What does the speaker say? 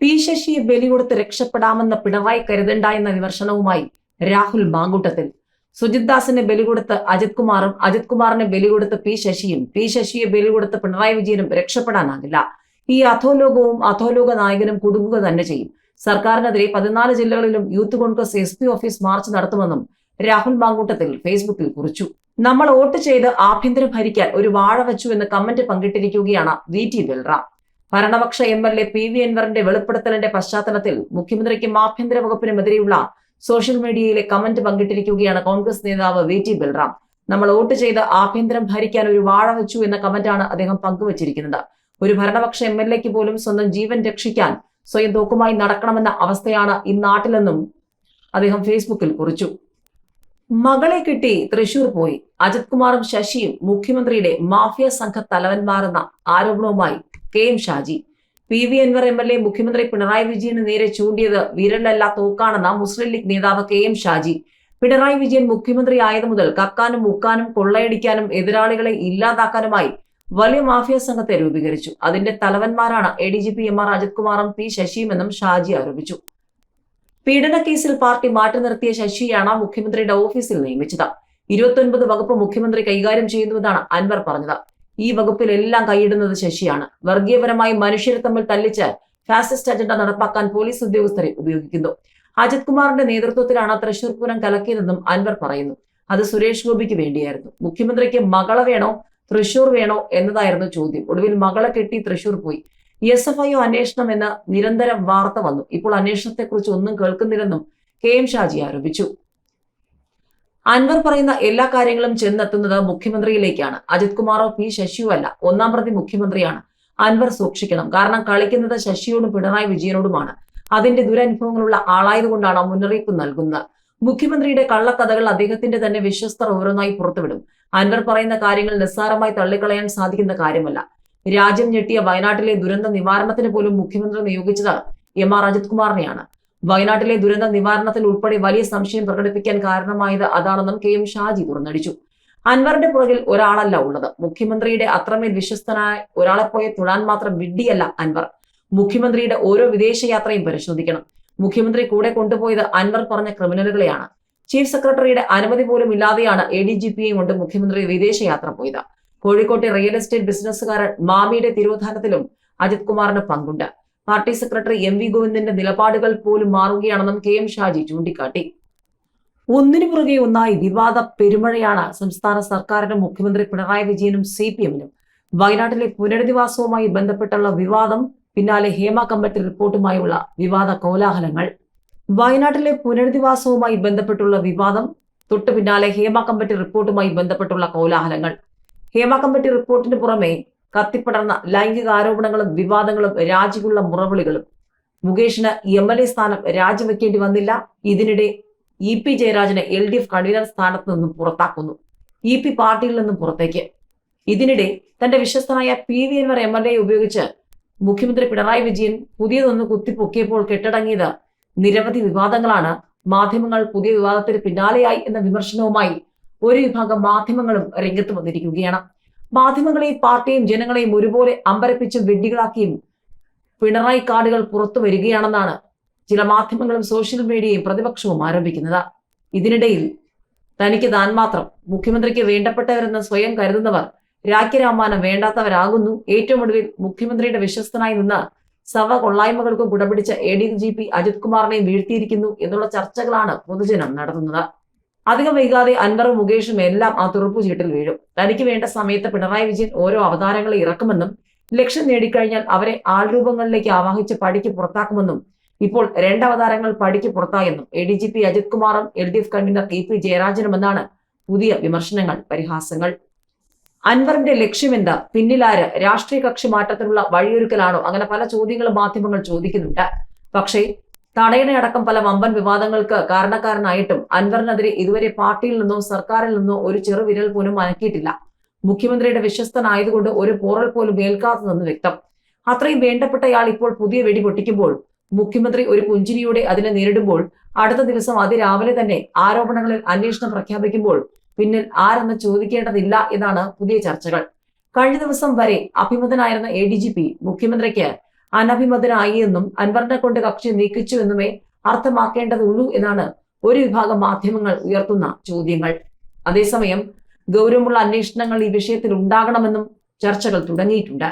P ശശിയെ ബലി കൊടുത്ത് രക്ഷപ്പെടാമെന്ന പിണറായി കരുതണ്ട എന്ന വിമർശനവുമായി രാഹുൽ മാങ്കൂട്ടത്തിൽ. സുജിത് ദാസിനെ ബലി കൊടുത്ത് അജിത് കുമാറും അജിത് കുമാറിനെ ബലി കൊടുത്ത് പി ശശിയും പി ശശിയെ ബലി കൊടുത്ത് പിണറായി വിജയനും രക്ഷപ്പെടാനാകില്ല. ഈ അധോലോകവും അധോലോക നായകനും കുടുങ്ങുക തന്നെ ചെയ്യും. സർക്കാരിനെതിരെ പതിനാല് ജില്ലകളിലും youth Congress S P office march നടത്തുമെന്നും രാഹുൽ മാങ്കൂട്ടത്തിൽ ഫേസ്ബുക്കിൽ കുറിച്ചു. നമ്മൾ വോട്ട് ചെയ്ത് ആഭ്യന്തരം ഭരിക്കാൻ ഒരു വാഴ വെച്ചു എന്ന് കമന്റ് പങ്കിട്ടിരിക്കുകയാണ് V T Balram. ഭരണപക്ഷ M L A P V അൻവറിന്റെ വെളിപ്പെടുത്തലിന്റെ പശ്ചാത്തലത്തിൽ മുഖ്യമന്ത്രിക്കും ആഭ്യന്തര വകുപ്പിനുമെതിരെയുള്ള സോഷ്യൽ മീഡിയയിലെ കമന്റ് പങ്കിട്ടിരിക്കുകയാണ് കോൺഗ്രസ് നേതാവ് വി ടി ബൽറാം. നമ്മൾ വോട്ട് ചെയ്ത് ആഭ്യന്തരം ഭരിക്കാൻ ഒരു വാഴ വെച്ചു എന്ന കമന്റാണ് അദ്ദേഹം പങ്കുവച്ചിരിക്കുന്നത്. ഒരു ഭരണപക്ഷ എം എൽ എക്ക് പോലും സ്വന്തം ജീവൻ രക്ഷിക്കാൻ സ്വയം തോക്കുമായി നടക്കണമെന്ന അവസ്ഥയാണ് ഈ നാട്ടിലെന്നും അദ്ദേഹം ഫേസ്ബുക്കിൽ കുറിച്ചു. മകളെ കിട്ടി തൃശൂർ പോയി. അജിത് കുമാറും ശശിയും മുഖ്യമന്ത്രിയുടെ മാഫിയ സംഘ തലവന്മാരെന്ന ആരോപണവുമായി K M Shaji. P V Anvar M L A മുഖ്യമന്ത്രി പിണറായി വിജയന് നേരെ ചൂണ്ടിയത് വിരലല്ല തോക്കാണെന്ന മുസ്ലിം ലീഗ് നേതാവ് കെ എം ഷാജി. പിണറായി വിജയൻ മുഖ്യമന്ത്രി ആയതു മുതൽ കക്കാനും മുക്കാനും കൊള്ളയടിക്കാനും എതിരാളികളെ ഇല്ലാതാക്കാനുമായി വലിയ മാഫിയ സംഘത്തെ രൂപീകരിച്ചു. അതിന്റെ തലവന്മാരാണ് A D G P M R Ajith കുമാറും പി ശശിയുമെന്നും ഷാജി ആരോപിച്ചു. പീഡന കേസിൽ പാർട്ടി മാറ്റി നിർത്തിയ ശശിയാണ് മുഖ്യമന്ത്രിയുടെ ഓഫീസിൽ നിയമിച്ചത്. ഇരുപത്തൊൻപത് വകുപ്പ് മുഖ്യമന്ത്രി കൈകാര്യം ചെയ്യുന്നുവെന്നാണ് അൻവർ പറഞ്ഞത്. ഈ വകുപ്പിലെല്ലാം കൈയിടുന്നത് ശശിയാണ്. വർഗീയപരമായി മനുഷ്യരെ തമ്മിൽ തല്ലിച്ച് ഫാസിസ്റ്റ് അജണ്ട നടപ്പാക്കാൻ പോലീസ് ഉദ്യോഗസ്ഥരെ ഉപയോഗിക്കുന്നു. അജിത് കുമാറിന്റെ നേതൃത്വത്തിലാണ് തൃശൂർ പൂരം കലക്കിയതെന്നും അൻവർ പറയുന്നു. അത് സുരേഷ് ഗോപിക്ക് വേണ്ടിയായിരുന്നു. മുഖ്യമന്ത്രിക്ക് മകളെ വേണോ തൃശൂർ വേണോ എന്നതായിരുന്നു ചോദ്യം. ഒടുവിൽ മകളെ കെട്ടി തൃശൂർ പോയി. എസ് എഫ് ഐ അന്വേഷണം എന്ന നിരന്തരം വാർത്ത വന്നു. ഇപ്പോൾ അന്വേഷണത്തെക്കുറിച്ച് ഒന്നും കേൾക്കുന്നില്ലെന്നും കെ എം ഷാജി ആരോപിച്ചു. അൻവർ പറയുന്ന എല്ലാ കാര്യങ്ങളും ചെന്നെത്തുന്നത് മുഖ്യമന്ത്രിയിലേക്കാണ്. അജിത് കുമാറോ പി ശശിയോ അല്ല ഒന്നാം പ്രതി മുഖ്യമന്ത്രിയാണ്. അൻവർ സൂക്ഷിക്കണം. കാരണം കളിക്കുന്നത് ശശിയോടും പിണറായി വിജയനോടുമാണ്. അതിന്റെ ദുരനുഭവങ്ങളുള്ള ആളായതുകൊണ്ടാണ് മുന്നറിയിപ്പ് നൽകുന്നത്. മുഖ്യമന്ത്രിയുടെ കള്ളക്കഥകൾ അദ്ദേഹത്തിന്റെ തന്നെ വിശ്വസ്തർ ഓരോന്നായി പുറത്തുവിടും. അൻവർ പറയുന്ന കാര്യങ്ങൾ നിസ്സാരമായി തള്ളിക്കളയാൻ സാധിക്കുന്ന കാര്യമല്ല. രാജ്യം ഞെട്ടിയ വയനാട്ടിലെ ദുരന്ത നിവാരണത്തിന് പോലും മുഖ്യമന്ത്രി നിയോഗിച്ചത് എം ആർ അജിത് കുമാറിനെയാണ്. വയനാട്ടിലെ ദുരന്ത നിവാരണത്തിൽ ഉൾപ്പെടെ വലിയ സംശയം പ്രകടിപ്പിക്കാൻ കാരണമായത് അതാണെന്നും കെ എം ഷാജി തുറന്നടിച്ചു അൻവറിന്റെ പുറകിൽ ഒരാളല്ല ഉള്ളത്. മുഖ്യമന്ത്രിയുടെ അത്രമേൽ വിശ്വസ്തനായ ഒരാളെ പോയ തൊഴാൻ മാത്രം വിഡ്ഢിയല്ല അൻവർ. മുഖ്യമന്ത്രിയുടെ ഓരോ വിദേശയാത്രയും പരിശോധിക്കണം. മുഖ്യമന്ത്രി കൂടെ കൊണ്ടുപോയത് അൻവർ പറഞ്ഞ ക്രിമിനലുകളെയാണ്. ചീഫ് സെക്രട്ടറിയുടെ അനുമതി പോലും ഇല്ലാതെയാണ് എ ഡി ജി പിയെയും കൊണ്ട് മുഖ്യമന്ത്രി വിദേശയാത്ര പോയത്. കോഴിക്കോട്ടെ റിയൽ എസ്റ്റേറ്റ് ബിസിനസ്സുകാരൻ മാമിയുടെ തിരോധാനത്തിലും അജിത് കുമാറിന് പങ്കുണ്ട്. പാർട്ടി സെക്രട്ടറി എം വി ഗോവിന്ദന്റെ നിലപാടുകൾ പോലും മാറുകയാണെന്നും കെ എം ഷാജി ചൂണ്ടിക്കാട്ടി. ഒന്നിനു പുറകെ ഒന്നായി വിവാദ പെരുമഴയാണ് സംസ്ഥാന സർക്കാരിനും മുഖ്യമന്ത്രി പിണറായി വിജയനും സി പി എമ്മിനും. വയനാട്ടിലെ പുനരധിവാസവുമായി ബന്ധപ്പെട്ടുള്ള വിവാദം പിന്നാലെ ഹേമ കമ്മിറ്റി റിപ്പോർട്ടുമായുള്ള വിവാദ കോലാഹലങ്ങൾ. വയനാട്ടിലെ പുനരധിവാസവുമായി ബന്ധപ്പെട്ടുള്ള വിവാദം തൊട്ടു പിന്നാലെ ഹേമ കമ്മിറ്റി റിപ്പോർട്ടുമായി ബന്ധപ്പെട്ടുള്ള കോലാഹലങ്ങൾ. ഹേമ കമ്മിറ്റി റിപ്പോർട്ടിന് പുറമെ കത്തിപ്പടർന്ന ലൈംഗിക ആരോപണങ്ങളും വിവാദങ്ങളും രാജിക്കുള്ള മുറവിളികളും. മുകേഷിന് എം എൽ എ സ്ഥാനം രാജിവെക്കേണ്ടി വന്നില്ല. ഇതിനിടെ ഇ പി ജയരാജനെ എൽ ഡി എഫ് കൺവീനർ സ്ഥാനത്ത് നിന്നും പുറത്താക്കുന്നു. ഇ പി പാർട്ടിയിൽ നിന്നും പുറത്തേക്ക്. ഇതിനിടെ തന്റെ വിശ്വസ്തനായ P V Anvar M L A ഉപയോഗിച്ച് മുഖ്യമന്ത്രി പിണറായി വിജയൻ പുതിയതൊന്ന് കുത്തിപ്പൊക്കിയപ്പോൾ കെട്ടടങ്ങിയത് നിരവധി വിവാദങ്ങളാണ്. മാധ്യമങ്ങൾ പുതിയ വിവാദത്തിന് പിന്നാലെയായി എന്ന വിമർശനവുമായി ഒരു വിഭാഗം മാധ്യമങ്ങളും രംഗത്ത് വന്നിരിക്കുകയാണ്. മാധ്യമങ്ങളെയും പാർട്ടിയും ജനങ്ങളെയും ഒരുപോലെ അമ്പരപ്പിച്ചും വെഡ്ഡികളാക്കിയും പിണറായി കാർഡുകൾ പുറത്തു വരികയാണെന്നാണ് ചില മാധ്യമങ്ങളും സോഷ്യൽ മീഡിയയും പ്രതിപക്ഷവും ആരോപിക്കുന്നത്. ഇതിനിടയിൽ തനിക്ക് താൻ മാത്രം മുഖ്യമന്ത്രിക്ക് വേണ്ടപ്പെട്ടവരെന്ന് സ്വയം കരുതുന്നവർ രാജ്യരാമാനം വേണ്ടാത്തവരാകുന്നു. ഏറ്റവും ഒടുവിൽ മുഖ്യമന്ത്രിയുടെ വിശ്വസ്തനായി നിന്ന് സവ കൊള്ളായ്മകൾക്കും കുടപിടിച്ച A D G P Ajith കുമാറിനെയും വീഴ്ത്തിയിരിക്കുന്നു എന്നുള്ള ചർച്ചകളാണ് പൊതുജനം നടത്തുന്നത്. അധികം വൈകാതെ അൻവറും മുകേഷും എല്ലാം ആ തുറപ്പ് ചീട്ടിൽ വീഴും. തനിക്ക് വേണ്ട സമയത്ത് പിണറായി വിജയൻ ഓരോ അവതാരങ്ങളെ ഇറക്കുമെന്നും ലക്ഷ്യം നേടിക്കഴിഞ്ഞാൽ അവരെ ആൾരൂപങ്ങളിലേക്ക് ആവാഹിച്ച് പടിക്ക് പുറത്താക്കുമെന്നും ഇപ്പോൾ രണ്ടവതാരങ്ങൾ പടിക്ക് പുറത്തായെന്നും A D G P Ajith കുമാറും L D F convener E P ജയരാജനുമെന്നാണ് പുതിയ വിമർശനങ്ങൾ പരിഹാസങ്ങൾ. അൻവറിന്റെ ലക്ഷ്യമെന്താ പിന്നിലാര്? രാഷ്ട്രീയ കക്ഷി മാറ്റത്തിനുള്ള വഴിയൊരുക്കലാണോ? അങ്ങനെ പല ചോദ്യങ്ങളും മാധ്യമങ്ങൾ ചോദിക്കുന്നുണ്ട്. പക്ഷേ തടയണയടക്കം പല വമ്പൻ വിവാദങ്ങൾക്ക് കാരണക്കാരനായിട്ടും അൻവറിനെതിരെ ഇതുവരെ പാർട്ടിയിൽ നിന്നോ സർക്കാരിൽ നിന്നോ ഒരു ചെറുവിരൽ പോലും അനക്കിയിട്ടില്ല. മുഖ്യമന്ത്രിയുടെ വിശ്വസ്തനായതുകൊണ്ട് ഒരു പോറൽ പോലും ഏൽക്കാത്തതെന്ന് വ്യക്തം. അത്രയും വേണ്ടപ്പെട്ടയാൾ ഇപ്പോൾ പുതിയ വെടി പൊട്ടിക്കുമ്പോൾ മുഖ്യമന്ത്രി ഒരു പുഞ്ചിരിയോടെ അതിനെ നേരിടുമ്പോൾ അടുത്ത ദിവസം അതിരാവിലെ തന്നെ ആരോപണങ്ങളിൽ അന്വേഷണം പ്രഖ്യാപിക്കുമ്പോൾ പിന്നിൽ ആരെന്ന് ചോദിക്കേണ്ടതില്ല എന്നാണ് പുതിയ ചർച്ചകൾ. കഴിഞ്ഞ ദിവസം വരെ അഭിമതനായിരുന്ന എ ഡി ജി പി മുഖ്യമന്ത്രിക്ക് അനഭിമതനായി എന്നും അൻവറിനെ കൊണ്ട് കക്ഷി നീക്കിച്ചു എന്നുമേ അർത്ഥമാക്കേണ്ടതുള്ളൂ എന്നാണ് ഒരു വിഭാഗം മാധ്യമങ്ങൾ ഉയർത്തുന്ന ചോദ്യങ്ങൾ. അതേസമയം ഗൗരവമുള്ള അന്വേഷണങ്ങൾ ഈ വിഷയത്തിൽ ഉണ്ടാകണമെന്നും ചർച്ചകൾ തുടങ്ങിയിട്ടുണ്ട്.